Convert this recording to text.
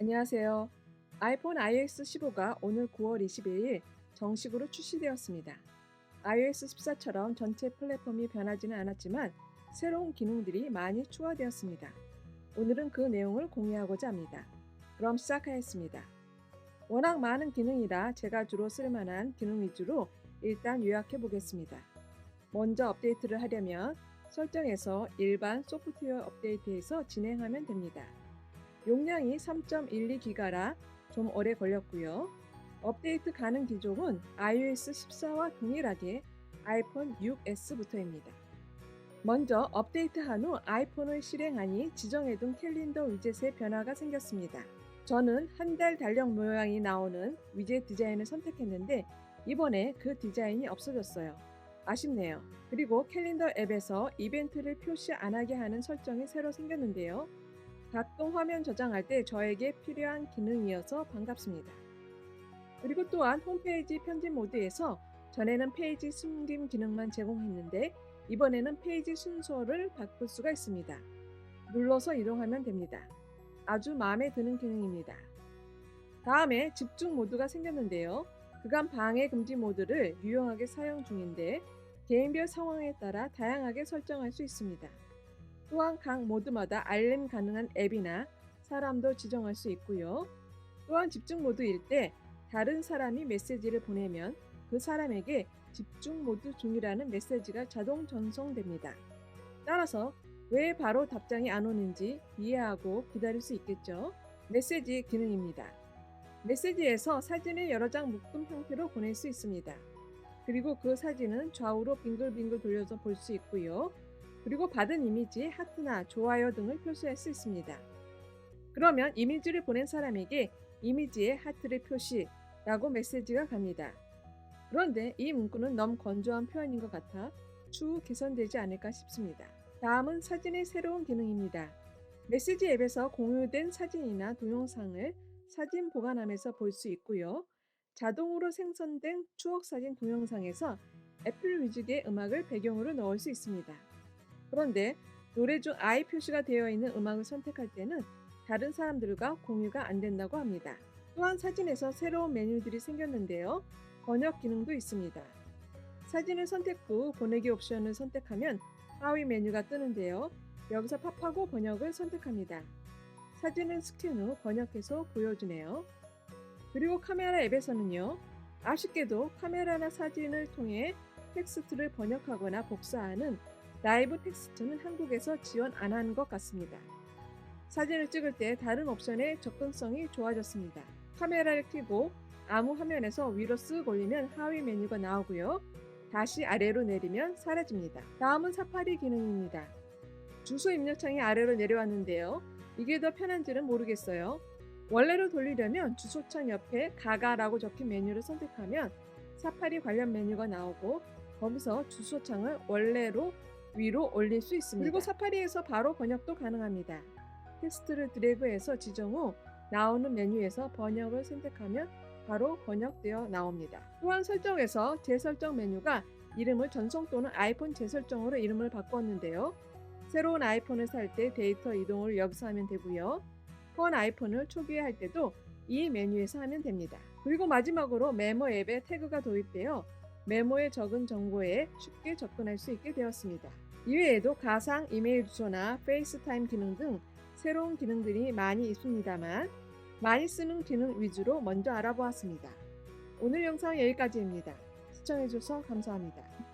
안녕하세요. 아이폰 iOS 15가 오늘 9월 22일 정식으로 출시되었습니다. iOS 14처럼 전체 플랫폼이 변하지는 않았지만 새로운 기능들이 많이 추가되었습니다. 오늘은 그 내용을 공유하고자 합니다. 그럼 시작하겠습니다. 워낙 많은 기능이라 제가 주로 쓸만한 기능 위주로 일단 요약해 보겠습니다. 먼저 업데이트를 하려면 설정에서 일반 소프트웨어 업데이트에서 진행하면 됩니다. 용량이 3.12기가라 좀 오래 걸렸고요. 업데이트 가능 기종은 iOS 14와 동일하게 아이폰 6s부터입니다. 먼저 업데이트한 후 아이폰을 실행하니 지정해둔 캘린더 위젯에 변화가 생겼습니다. 저는 한 달 달력 모양이 나오는 위젯 디자인을 선택했는데 이번에 그 디자인이 없어졌어요. 아쉽네요. 그리고 캘린더 앱에서 이벤트를 표시 안 하게 하는 설정이 새로 생겼는데요. 가끔 화면 저장할 때 저에게 필요한 기능이어서 반갑습니다. 그리고 또한 홈페이지 편집 모드에서 전에는 페이지 숨김 기능만 제공했는데 이번에는 페이지 순서를 바꿀 수가 있습니다. 눌러서 이동하면 됩니다. 아주 마음에 드는 기능입니다. 다음에 집중 모드가 생겼는데요. 그간 방해 금지 모드를 유용하게 사용 중인데 개인별 상황에 따라 다양하게 설정할 수 있습니다. 또한 각 모드마다 알림 가능한 앱이나 사람도 지정할 수 있고요. 또한 집중 모드일 때 다른 사람이 메시지를 보내면 그 사람에게 집중 모드 중이라는 메시지가 자동 전송됩니다. 따라서 왜 바로 답장이 안 오는지 이해하고 기다릴 수 있겠죠. 메시지 기능입니다. 메시지에서 사진을 여러 장 묶음 형태로 보낼 수 있습니다. 그리고 그 사진은 좌우로 빙글빙글 돌려서 볼 수 있고요. 그리고 받은 이미지에 하트나 좋아요 등을 표시할 수 있습니다. 그러면 이미지를 보낸 사람에게 이미지에 하트를 표시라고 메시지가 갑니다. 그런데 이 문구는 너무 건조한 표현인 것 같아 추후 개선되지 않을까 싶습니다. 다음은 사진의 새로운 기능입니다. 메시지 앱에서 공유된 사진이나 동영상을 사진 보관함에서 볼 수 있고요. 자동으로 생성된 추억 사진 동영상에서 애플 뮤직의 음악을 배경으로 넣을 수 있습니다. 그런데 노래 중 I 표시가 되어 있는 음악을 선택할 때는 다른 사람들과 공유가 안 된다고 합니다. 또한 사진에서 새로운 메뉴들이 생겼는데요. 번역 기능도 있습니다. 사진을 선택 후 보내기 옵션을 선택하면 하위 메뉴가 뜨는데요. 여기서 팝하고 번역을 선택합니다. 사진을 스캔 후 번역해서 보여주네요. 그리고 카메라 앱에서는요. 아쉽게도 카메라나 사진을 통해 텍스트를 번역하거나 복사하는 라이브 텍스트는 한국에서 지원 안 하는 것 같습니다. 사진을 찍을 때 다른 옵션의 접근성이 좋아졌습니다. 카메라를 켜고 아무 화면에서 위로 쓱 올리면 하위 메뉴가 나오고요. 다시 아래로 내리면 사라집니다. 다음은 사파리 기능입니다. 주소 입력창이 아래로 내려왔는데요. 이게 더 편한지는 모르겠어요. 원래로 돌리려면 주소창 옆에 가가라고 적힌 메뉴를 선택하면 사파리 관련 메뉴가 나오고 거기서 주소창을 원래로 위로 올릴 수 있습니다. 그리고 사파리에서 바로 번역도 가능합니다. 텍스트를 드래그해서 지정 후 나오는 메뉴에서 번역을 선택하면 바로 번역되어 나옵니다. 또한 설정에서 재설정 메뉴가 이름을 전송 또는 아이폰 재설정으로 이름을 바꿨는데요. 새로운 아이폰을 살 때 데이터 이동을 여기서 하면 되고요. 폰 아이폰을 초기화할 때도 이 메뉴에서 하면 됩니다. 그리고 마지막으로 메모 앱에 태그가 도입되어 메모에 적은 정보에 쉽게 접근할 수 있게 되었습니다. 이외에도 가상 이메일 주소나 페이스타임 기능 등 새로운 기능들이 많이 있습니다만 많이 쓰는 기능 위주로 먼저 알아보았습니다. 오늘 영상 여기까지입니다. 시청해주셔서 감사합니다.